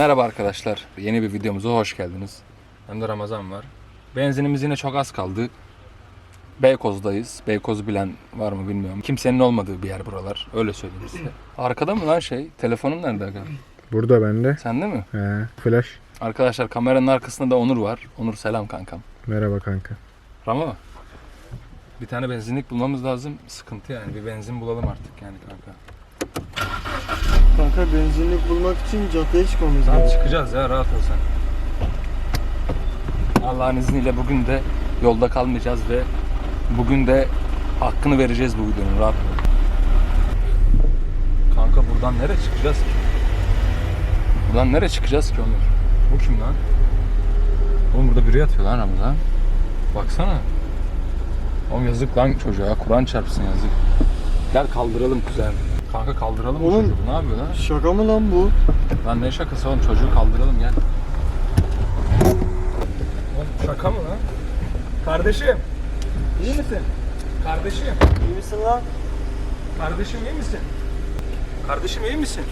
Merhaba arkadaşlar. Yeni bir videomuza hoş geldiniz. Hem de Ramazan var. Benzinimiz yine çok az kaldı. Beykoz'dayız. Beykoz'u bilen var mı bilmiyorum. Kimsenin olmadığı bir yer buralar. Öyle söyleyeyim size. Arkada mı lan şey? Telefonun nerede aga? Burada bende. Sende mi? He, flash. Arkadaşlar kameranın arkasında da Onur var. Onur selam kankam. Merhaba kanka. Ramo. Bir tane benzinlik bulmamız lazım. Sıkıntı yani. Bir benzin bulalım artık yani kanka. Kanka benzinlik bulmak için caddeye çıkmamız Tamam lazım. çıkacağız ya rahat ol sen. Allah'ın izniyle bugün de yolda kalmayacağız ve bugün de hakkını vereceğiz bu videonun rahat ol. Kanka buradan nereye çıkacağız ki? Buradan nereye çıkacağız ki Onur? Bu kim lan? Oğlum burada biri yatıyor lan Ramazan. Baksana. Oğlum yazık lan çocuğa. Kur'an çarpsın yazık. Gel kaldıralım kuzen. Kanka kaldıralım bu Oğlum. çocuğu. Ne yapıyor lan? Şaka mı lan bu? Lan ne şakası oğlum çocuğu kaldıralım gel. Oğlum şaka mı lan? Kardeşim. iyi misin? Kardeşim. İyi misin lan? Kardeşim iyi misin? Kardeşim iyi misin?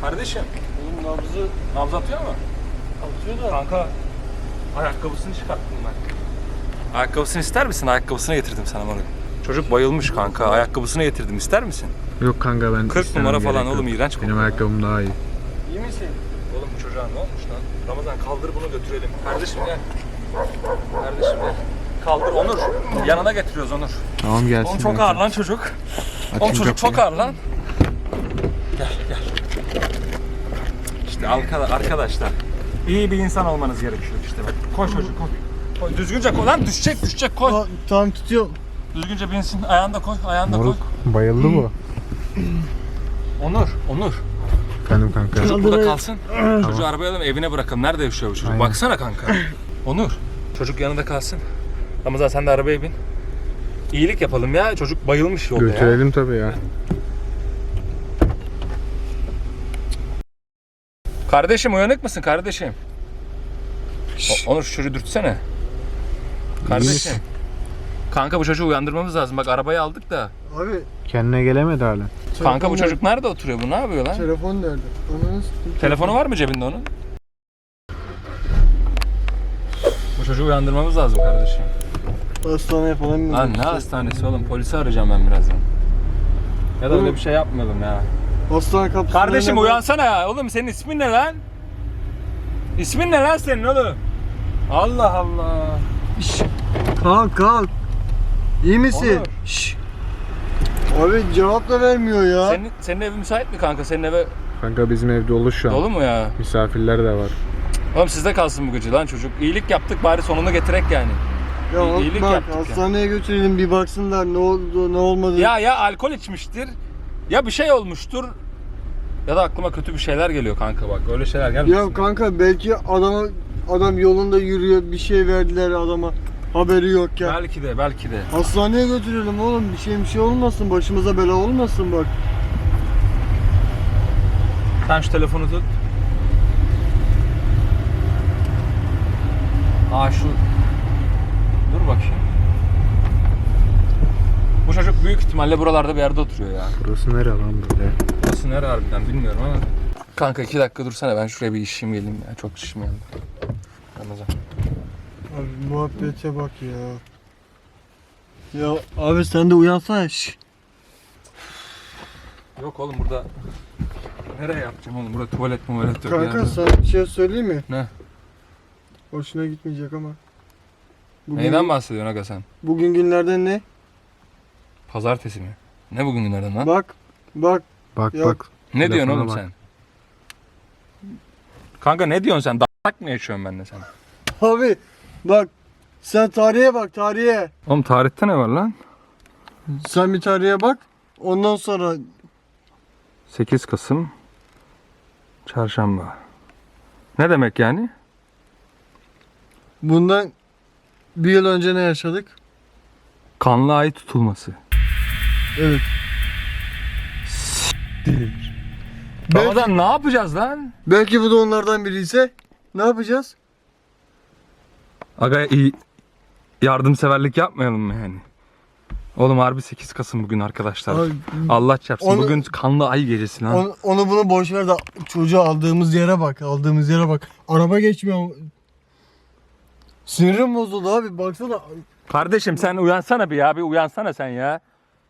Kardeşim. Oğlum nabzı Nabız atıyor mu? atıyor da. Kanka ayakkabısını çıkarttım ben. Ayakkabısını ister misin? Ayakkabısını getirdim sana bana. Çocuk bayılmış kanka. Ayakkabısını getirdim. İster misin? Yok kanka ben 40 istemem, numara gerek falan yok. oğlum iğrenç Benim kokuyor. ayakkabım daha iyi. İyi misin? Oğlum bu çocuğa ne olmuş lan? Ramazan kaldır bunu götürelim. Kardeşim gel. Kardeşim gel. Kaldır Onur. Yanına getiriyoruz Onur. Tamam gelsin. Oğlum çok ağır lan çocuk. Oğlum Açın çocuk çok kapıyı. ağır lan. Gel gel. İşte arka- arkadaşlar. iyi bir insan olmanız gerekiyor işte bak. Koy çocuk koy. Koy düzgünce koy lan düşecek düşecek koy. Aa, tam tutuyor. Düzgünce binsin ayağında koy ayağında koy. Moruk bayıldı bu. Onur Onur. Efendim kanka. Çocuk burada kalsın. Çocuğu arabaya alalım evine bırakalım. Nerede yaşıyor bu çocuk? Aynen. Baksana kanka. Onur. Çocuk yanında kalsın. Ramazan sen de arabaya bin. İyilik yapalım ya. Çocuk bayılmış yolda ya. Götürelim tabii ya. Kardeşim uyanık mısın kardeşim? O- Onur şu çocuğu dürtsene. Kardeşim. Kanka bu çocuğu uyandırmamız lazım. Bak arabayı aldık da. Abi. Kendine gelemedi hala. Kanka bu çocuk nerede oturuyor? Bu ne yapıyor lan? Telefon nerede? Ananı. Telefonu var mı cebinde onun? Bu çocuğu uyandırmamız lazım kardeşim. Hastaneye falan mı? Lan ne hastanesi oğlum? Polisi arayacağım ben birazdan. Ya da öyle bir şey yapmayalım ya. Hastane kapısı. Kardeşim uyansana ya. Oğlum senin ismin ne lan? İsmin ne lan senin oğlum? Allah Allah. Kalk kalk. İyi misin? Onur. Şşş. Abi cevap da vermiyor ya. Senin, senin evin müsait mi kanka? Senin eve Kanka bizim ev dolu şu an. dolu mu ya? Misafirler de var. Oğlum sizde kalsın bu gece lan çocuk. İyilik yaptık bari sonunu getirek yani. ya iyi- iyilik bak yaptık ya. hastaneye götürelim bir baksınlar ne oldu ne olmadı. Ya ya alkol içmiştir. Ya bir şey olmuştur. Ya da aklıma kötü bir şeyler geliyor kanka bak. Öyle şeyler gelmesin. Ya kanka belki adama adam yolunda yürüyor bir şey verdiler adama haberi yok ya. Belki de belki de. Hastaneye götürelim oğlum bir şey bir şey olmasın başımıza bela olmasın bak. Sen şu telefonu tut. Aa şu... Dur bakayım. Bu çocuk büyük ihtimalle buralarda bir yerde oturuyor ya. Burası nere lan böyle? Burası nere harbiden bilmiyorum ama. Kanka iki dakika dursana ben şuraya bir işim geleyim ya. Çok işim geldi. Ramazan. Abi muhabbete bak ya. Ya abi sen de uyansana şş. Yok oğlum burada... Nereye yapacağım oğlum? Burada tuvalet muvalet yok Kanka ya. sana bir şey söyleyeyim mi? Ne? Hoşuna gitmeyecek ama. Bugün, Neyden bahsediyorsun aga sen? Bugün günlerden ne? Pazartesi mi? Ne bugün günlerden lan? Bak bak Bak Yok. bak. ne diyorsun oğlum bak. sen? Kanka ne diyorsun sen? Dak mı yaşıyorsun benimle sen? abi bak sen tarihe bak tarihe. Oğlum tarihte ne var lan? Sen bir tarihe bak. Ondan sonra 8 Kasım Çarşamba. Ne demek yani? bundan bir yıl önce ne yaşadık? Kanlı ay tutulması. Evet. Belki, Babadan ne yapacağız lan? belki bu da onlardan biri ise ne yapacağız? Aga iyi yardımseverlik yapmayalım mı yani? Oğlum harbi 8 Kasım bugün arkadaşlar. Abi, Allah çarpsın. Onu- Bugün kanlı ay gecesi lan. onu, onu bunu boş ver de çocuğu aldığımız yere bak. Aldığımız yere bak. Araba geçmiyor. Sinirim bozuldu abi. Baksana. Kardeşim sen uyansana bir ya. Bir uyansana sen ya.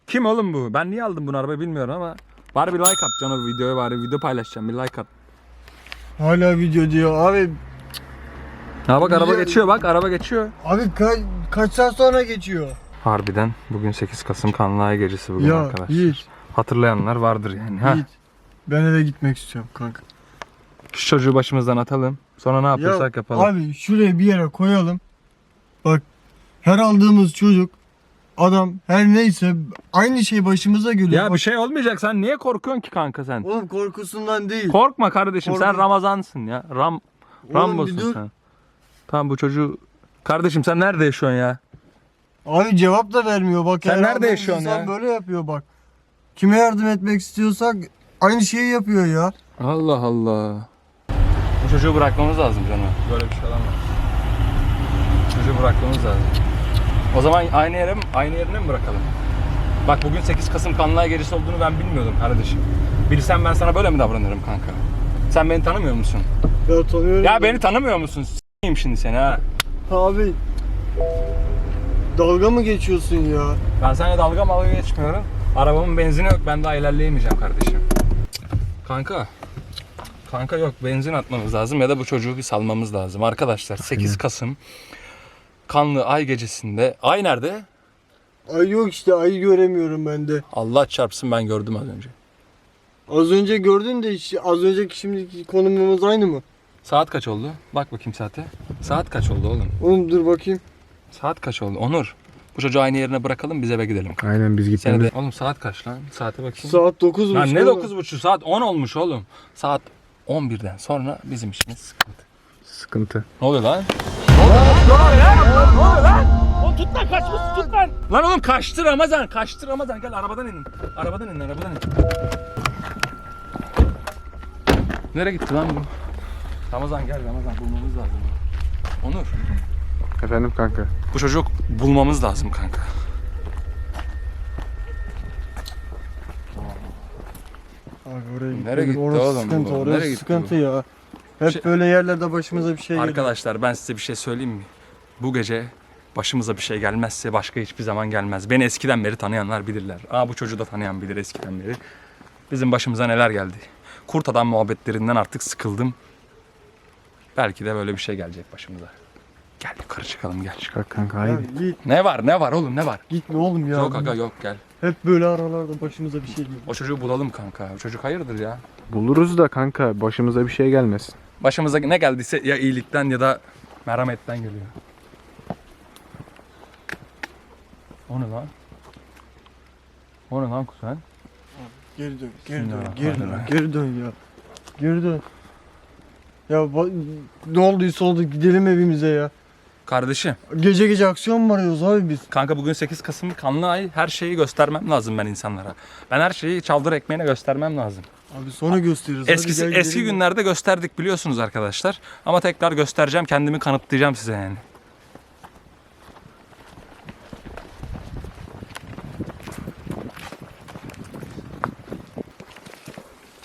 Kim oğlum bu? Ben niye aldım bunu arabayı bilmiyorum ama. Bari bir like at canım videoya bari video paylaşacağım bir like at. Hala video diyor. Abi Ha bak araba geçiyor bak araba geçiyor. abi ka- kaç saat sonra geçiyor? Harbiden bugün 8 Kasım kanlı ay gecesi bugün ya arkadaşlar. Yiğit, Hatırlayanlar vardır yani. Ha. Yiğit. Ben eve gitmek istiyorum kanka. Şu çocuğu başımızdan atalım. Sonra ne yapıyorsak yapalım. Abi şuraya bir yere koyalım. Bak her aldığımız çocuk adam her neyse aynı şey başımıza geliyor. ya Bak, bir şey olmayacak sen niye korkuyorsun ki kanka sen? Oğlum korkusundan değil. Korkma kardeşim sen Korku- Ramazansın ya. Ram Oğlum Rambo'sun sen. Tamam bu çocuğu Kardeşim sen nerede yaşıyorsun ya? Abi cevap da vermiyor bak. Sen nerede yaşıyorsun ya? böyle yapıyor bak. Kime yardım etmek istiyorsak aynı şeyi yapıyor ya. Allah Allah. Bu çocuğu bırakmamız lazım canım. Böyle bir şey olamaz. Çocuğu bırakmamız lazım. O zaman aynı yere mi, aynı yerine mi bırakalım? Bak bugün 8 Kasım kanlığa gerisi olduğunu ben bilmiyordum kardeşim. Bilsem ben sana böyle mi davranırım kanka? Sen beni tanımıyor musun? Ya tanıyorum. Ya beni tanımıyor musun? S**eyim şimdi seni ha. Abi dalga mı geçiyorsun ya? Ben sana dalga malga geçmiyorum. Arabamın benzini yok. Ben daha ilerleyemeyeceğim kardeşim. Kanka. Kanka yok benzin atmamız lazım ya da bu çocuğu bir salmamız lazım. Arkadaşlar 8 Kasım kanlı ay gecesinde. Ay nerede? Ay yok işte ayı göremiyorum ben de. Allah çarpsın ben gördüm az önce. Az önce gördün de işte az önceki şimdiki konumumuz aynı mı? Saat kaç oldu? Bak bakayım saate. Saat kaç oldu oğlum? Oğlum dur bakayım. Saat kaç oldu? Onur. Bu çocuğu aynı yerine bırakalım biz eve gidelim. Aynen biz Seni gitmemiz. de... Oğlum saat kaç lan? Saate bakayım. Saat 9 Lan ne 9.30 saat 10 olmuş oğlum. Saat 11'den sonra bizim işimiz sıkıntı. Sıkıntı. Ne oluyor lan? Ne oluyor lan? Ne oluyor lan? Ne oluyor lan? Oğlum tut lan kaçmış tut lan. Lan oğlum kaçtı Ramazan kaçtı Ramazan gel arabadan inin. Arabadan inin arabadan inin. Nereye gitti lan bu? Ramazan gel Ramazan bulmamız lazım. Onur Efendim kanka. bu çocuk bulmamız lazım kanka. Abi oraya gitti. Nereye gitti orası oğlum Sıkıntı, bu? orası Nereye gitti sıkıntı ya. Hep Şey- böyle yerlerde başımıza bir şey geliyor. Arkadaşlar ben size bir şey söyleyeyim mi? Bu gece başımıza bir şey gelmezse başka hiçbir zaman gelmez. Beni eskiden beri tanıyanlar bilirler. Aa bu çocuğu da tanıyan bilir eskiden beri. Bizim başımıza neler geldi. Kurt adam muhabbetlerinden artık sıkıldım. Belki de böyle bir şey gelecek başımıza. Gel yukarı çıkalım gel. Çıkar kanka Ya haydi. git, Ne var ne var oğlum ne var? gitme oğlum ya. Yok aga yok gel. Hep böyle aralarda başımıza bir şey geliyor. O çocuğu bulalım kanka. O çocuk hayırdır ya. Buluruz da kanka başımıza bir şey gelmesin. Başımıza ne geldiyse ya iyilikten ya da merhametten geliyor. O ne lan? O ne lan kuzen? Geri dön, geri dön, geri dön, Bismillahirrahmanirrahim. geri dön ya. Geri dön. Ya ne olduysa oldu gidelim evimize ya. Kardeşim. Gece gece aksiyon mu arıyoruz abi biz? Kanka bugün 8 Kasım kanlı ay her şeyi göstermem lazım ben insanlara. Ben her şeyi çaldır ekmeğine göstermem lazım. Abi sonra gösteririz. Hadi Eskisi, gel eski gidelim. günlerde gösterdik biliyorsunuz arkadaşlar. Ama tekrar göstereceğim kendimi kanıtlayacağım size yani.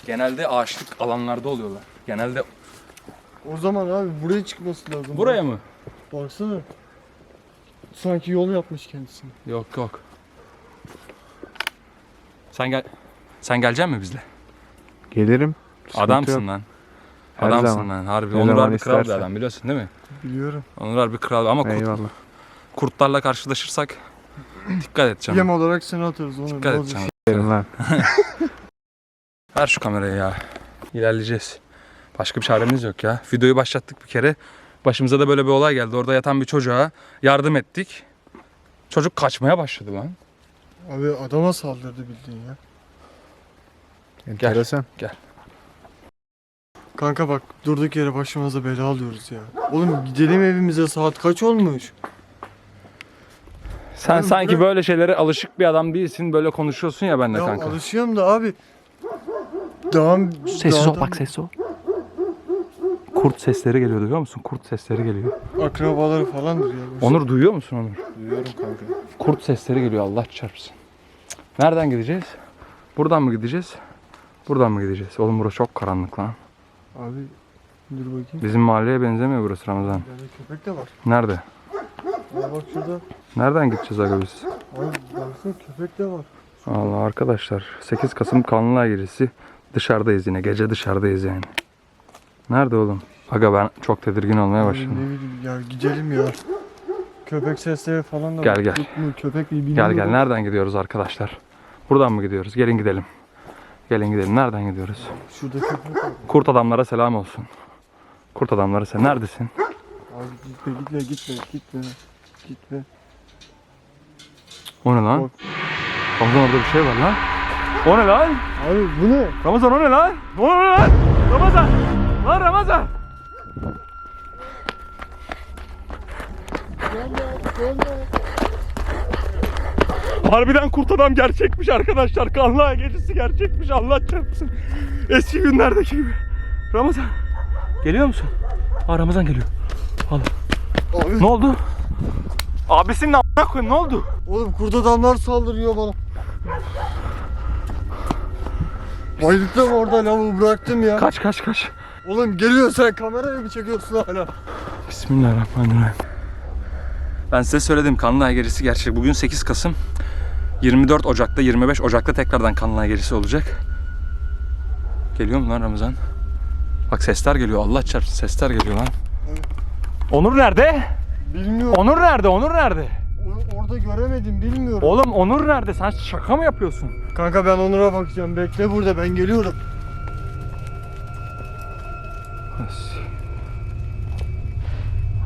Genelde ağaçlık alanlarda oluyorlar. Genelde O zaman abi buraya çıkması lazım. buraya mı? Baksana. Sanki yol yapmış kendisine. Yok yok. Sen gel. Sen gelecek mi bizle? Gelirim. Sıkıntı Adamsın yok. lan. Her Adamsın zaman. lan harbi. Ne Onur zaman harbi kral bir istersen. adam biliyorsun değil mi? Biliyorum. Onur harbi kral ama kurt, Eyvallah. kurtlarla karşılaşırsak dikkat et canım. Yem olarak seni atarız onu. Dikkat et canım. Verin lan. Ver şu kamerayı ya. İlerleyeceğiz. Başka bir çaremiz yok ya. Videoyu başlattık bir kere. Başımıza da böyle bir olay geldi. Orada yatan bir çocuğa yardım ettik. Çocuk kaçmaya başladı lan. Abi adama saldırdı bildiğin ya. Enteresan. Kanka bak durduk yere başımıza bela alıyoruz ya. Oğlum gidelim evimize saat kaç olmuş? Sen Oğlum sanki bırak- böyle şeylere alışık bir adam değilsin. Böyle konuşuyorsun ya benimle Ya kanka. alışıyorum da abi. Daha, Sessiz ol bak sessiz ol. Kurt sesleri geliyor duyuyor musun? Kurt sesleri geliyor. Akrabaları falandır ya. Onur duyuyor musun Onur? Duyuyorum kanka. Kurt sesleri geliyor Allah çarpsın. Nereden gideceğiz? Buradan mı gideceğiz? Buradan mı gideceğiz? Oğlum burası çok karanlık lan. Abi dur bakayım. Bizim mahalleye benzemiyor burası Ramazan. Yani köpek de var. Nerede? Ya bak şurada. Nereden gideceğiz aga biz? Abi baksana köpek de var. Allah arkadaşlar 8 Kasım Kanlılar Gecesi dışarıdayız yine gece dışarıdayız yani. Nerede oğlum? Aga ben çok tedirgin olmaya başladım. ne bileyim ya gidelim ya. Köpek sesleri falan da Gel, gel. Köpek mi Gel bilmiyorum. gel nereden gidiyoruz arkadaşlar? Buradan mı gidiyoruz? Gelin gidelim. Gelin gidelim. Nereden gidiyoruz? Şurada köpek var. Kurt adamlara selam olsun. Kurt adamlara sen neredesin? Abi gitme gitme gitme gitme. Gitme. O ne lan? Bak. Ramazan orada bir şey var lan. O ne lan? Abi bu ne? Ramazan o ne lan? O ne lan? Ramazan! Lan Ramazan! Harbiden kurt adam gerçekmiş arkadaşlar. Kanlığa gecesi gerçekmiş. Allah çarpsın. Eski günlerdeki gibi. Ramazan. Geliyor musun? Aa Ramazan geliyor. Al. Abi Ne oldu? Abisinin a**ına koyayım ne oldu? oğlum kurt adamlar saldırıyor bana. Bayıldım orada lavuğu bıraktım ya. Kaç kaç kaç. Oğlum geliyor sen kameraya mı çekiyorsun hala? Bismillahirrahmanirrahim. Ben size söyledim Kanlıay Gecesi gerçek. Bugün 8 Kasım. 24 Ocak'ta 25 Ocak'ta tekrardan Kanlıay Gecesi olacak. Geliyor mu lan Ramazan? Bak sesler geliyor Allah çarpsın sesler geliyor lan. Onur nerede? Bilmiyorum. Onur nerede? Onur nerede? O- Orada göremedim bilmiyorum. Oğlum Onur nerede? Sen şaka mı yapıyorsun? Kanka ben Onur'a bakacağım. Bekle burada ben geliyorum.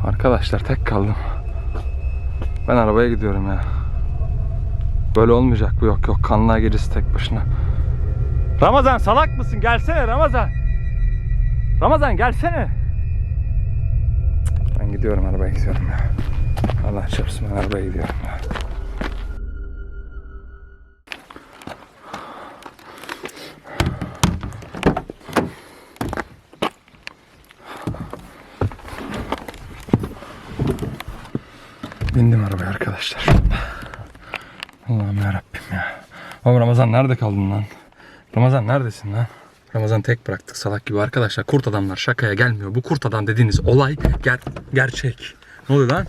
Arkadaşlar tek kaldım. Ben arabaya gidiyorum ya. Böyle olmayacak bu yok yok kanlığa gecesi tek başına. Ramazan salak mısın? Gelsene Ramazan. Ramazan gelsene. Ben gidiyorum arabaya gidiyorum ya. Allah çarpsın ben arabaya gidiyorum ya. Arkadaşlar. Allah'ım yarabbim ya. Oğlum Ramazan nerede kaldın lan? Ramazan neredesin lan? Ramazan tek bıraktık salak gibi arkadaşlar. Kurt adamlar şakaya gelmiyor. Bu kurt adam dediğiniz olay ger- gerçek. Ne oluyor lan?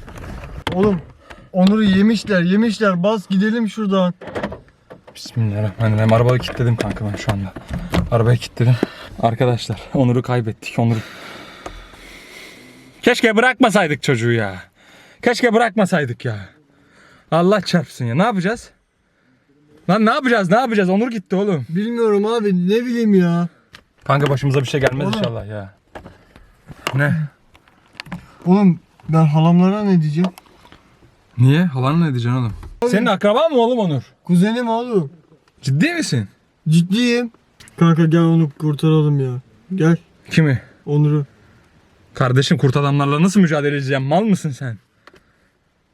Oğlum Onur'u yemişler yemişler. Bas gidelim şuradan. Bismillahirrahmanirrahim. Arabayı kilitledim kanka ben şu anda. Arabayı kilitledim. Arkadaşlar Onur'u kaybettik. Onur'u... Keşke bırakmasaydık çocuğu ya. Keşke bırakmasaydık ya. Allah çarpsın ya. Ne yapacağız? Lan ne yapacağız? Ne yapacağız? Onur gitti oğlum. Bilmiyorum abi ne bileyim ya. Kanka başımıza bir şey gelmez Oğlum. inşallah ya. Ne? Oğlum ben halamlara ne diyeceğim? Niye? Halan ne diyeceksin oğlum? Senin akraban mı oğlum Onur? Kuzenim oğlum. Ciddi misin? Ciddiyim. Kanka gel onu kurtaralım ya. Gel Kimi? Onur'u. Kardeşim kurt adamlarla nasıl mücadele edeceğim? Mal mısın sen?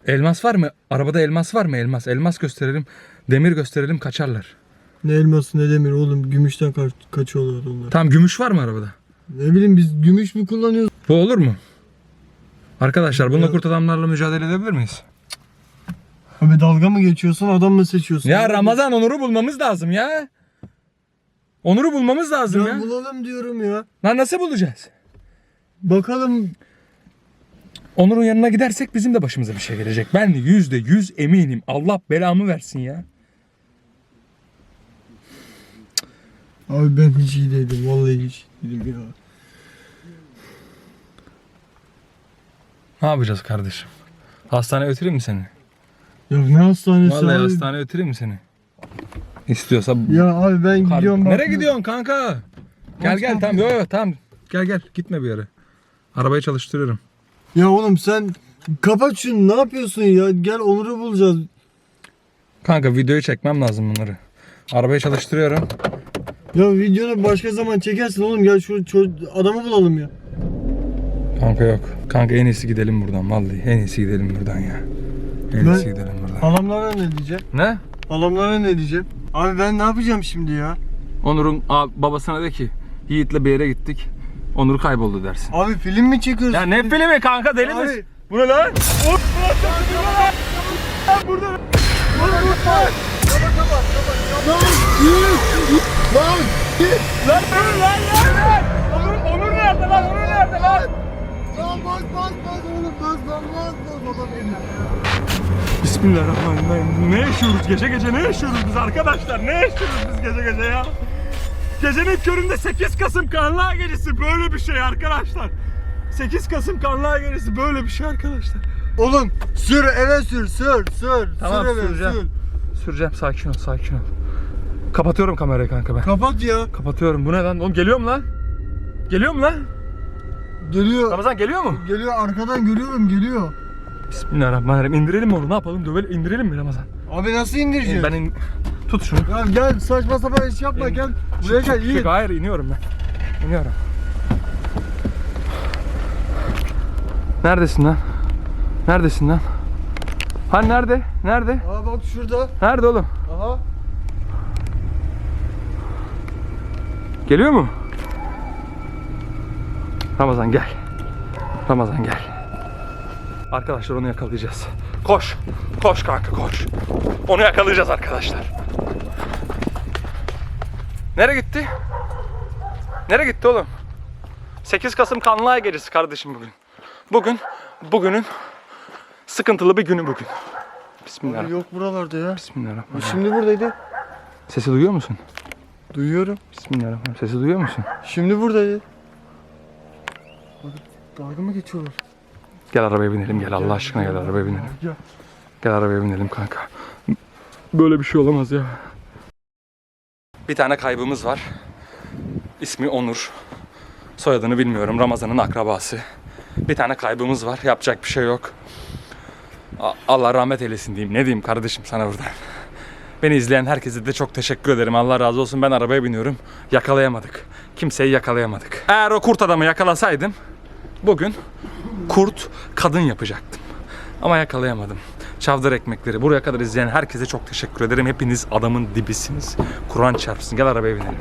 Elmas var mı? Arabada elmas var mı? Elmas. Elmas gösterelim. Demir gösterelim kaçarlar. Ne elması ne demir oğlum gümüşten kaç kaçıyorlar onlar. Tamam gümüş var mı arabada? Ne bileyim biz gümüş mü kullanıyoruz? Bu olur mu? Arkadaşlar bununla Ya- kurt adamlarla mücadele edebilir miyiz? Abi dalga mı geçiyorsun adam mı seçiyorsun? Ya Ramazan Onur'u bulmamız lazım ya. Onur'u bulmamız lazım Ya ya. bulalım diyorum ya. Lan nasıl bulacağız? Bakalım Onur'un yanına gidersek bizim de başımıza bir şey gelecek. Ben yüzde yüz eminim. Allah belamı versin ya. Abi ben hiç iyi değilim vallahi hiç iyi değilim ya. Ne yapacağız kardeşim? Hastaneye götüreyim mi seni? Ya ne hastanesi Vallahi abi? hastaneye götüreyim mi seni? İstiyorsa Ya abi ben Kar- gidiyorum. bak- Nereye gidiyorsun kanka? Gel gel tamam yo yo tamam. Gel gel gitme bir yere. Arabayı çalıştırıyorum. Ya oğlum sen kapat şunu ne yapıyorsun ya? Gel Onur'u bulacağız. Kanka videoyu çekmem lazım bunları. Arabayı çalıştırıyorum. Ya videonu başka zaman çekersin oğlum gel şu ço- adamı bulalım ya. Kanka yok. Kanka en iyisi gidelim buradan vallahi. En iyisi gidelim buradan ya. En Ben- iyisi gidelim buradan. Halamlara ne diyeceğim? Ne? Halamlara ne diyeceğim? Abi ben ne yapacağım şimdi ya? Onur'un babasına de ki Yiğit'le bir yere gittik. Onur kayboldu dersin. Abi film mi çekiyorsun? Ya ne filmi kanka deli Abi- misin? Bu ne lan? Onur nerede lan? Onur nerede lan? Lan oğlum lan adam benim. Bismillahirrahmanirrahim. Ne yaşıyoruz gece gece ne yaşıyoruz biz arkadaşlar? Ne yaşıyoruz biz gece gece ya? Gecenin köründe 8 Kasım Kanlığa Gecesi böyle bir şey arkadaşlar. 8 Kasım Kanlığa Gecesi böyle bir şey arkadaşlar. Oğlum sür eve sür sür sür. Tamam, sür eve süreceğim. sür. Süreceğim sakin ol sakin ol. Kapatıyorum kamerayı kanka ben. Kapat ya. Kapatıyorum. Bu ne lan? Oğlum geliyor mu lan? Geliyor mu lan? Geliyor. Ramazan geliyor mu? Geliyor arkadan görüyorum geliyor. Bismillahirrahmanirrahim. İndirelim mi onu? Ne yapalım? Dövelim, indirelim mi Ramazan? Abi nasıl indireceğiz? Ben in... Tut şunu. Ya gel saçma sapan iş yapma İn- gel. Buraya gel iyi. Çık, hayır iniyorum ben. İniyorum. Neredesin lan? Neredesin lan? Hani nerede? Nerede? Aa bak şurada. Nerede oğlum? Aha. Geliyor mu? Ramazan gel. Ramazan gel. Arkadaşlar onu yakalayacağız. Koş. Koş kanka koş. Onu yakalayacağız arkadaşlar. Nereye gitti? Nereye gitti oğlum? 8 Kasım Kanlıay Gecesi kardeşim bugün. Bugün, bugünün sıkıntılı bir günü bugün. Bismillahirrahmanirrahim. yok buralarda ya. Bismillahirrahmanirrahim. Şimdi buradaydı. Sesi duyuyor musun? Duyuyorum. Bismillahirrahmanirrahim. Sesi duyuyor musun? Şimdi buradaydı. Dalga mı geçiyorlar? Gel arabaya binelim gel Allah aşkına gel arabaya binelim. Gel. Arabaya binelim kanka. Böyle bir şey olamaz ya. Bir tane kaybımız var. İsmi Onur. Soyadını bilmiyorum. Ramazan'ın akrabası. Bir tane kaybımız var. Yapacak bir şey yok. Allah rahmet eylesin diyeyim. Ne diyeyim kardeşim sana buradan. Beni izleyen herkese de çok teşekkür ederim. Allah razı olsun. Ben arabaya biniyorum. Yakalayamadık. Kimseyi yakalayamadık. Eğer o kurt adamı yakalasaydım bugün kurt kadın yapacaktım. Ama yakalayamadım. Çavdar ekmekleri. Buraya kadar izleyen herkese çok teşekkür ederim. Hepiniz adamın dibisiniz. Kur'an çarpsın. Gel arabaya binelim.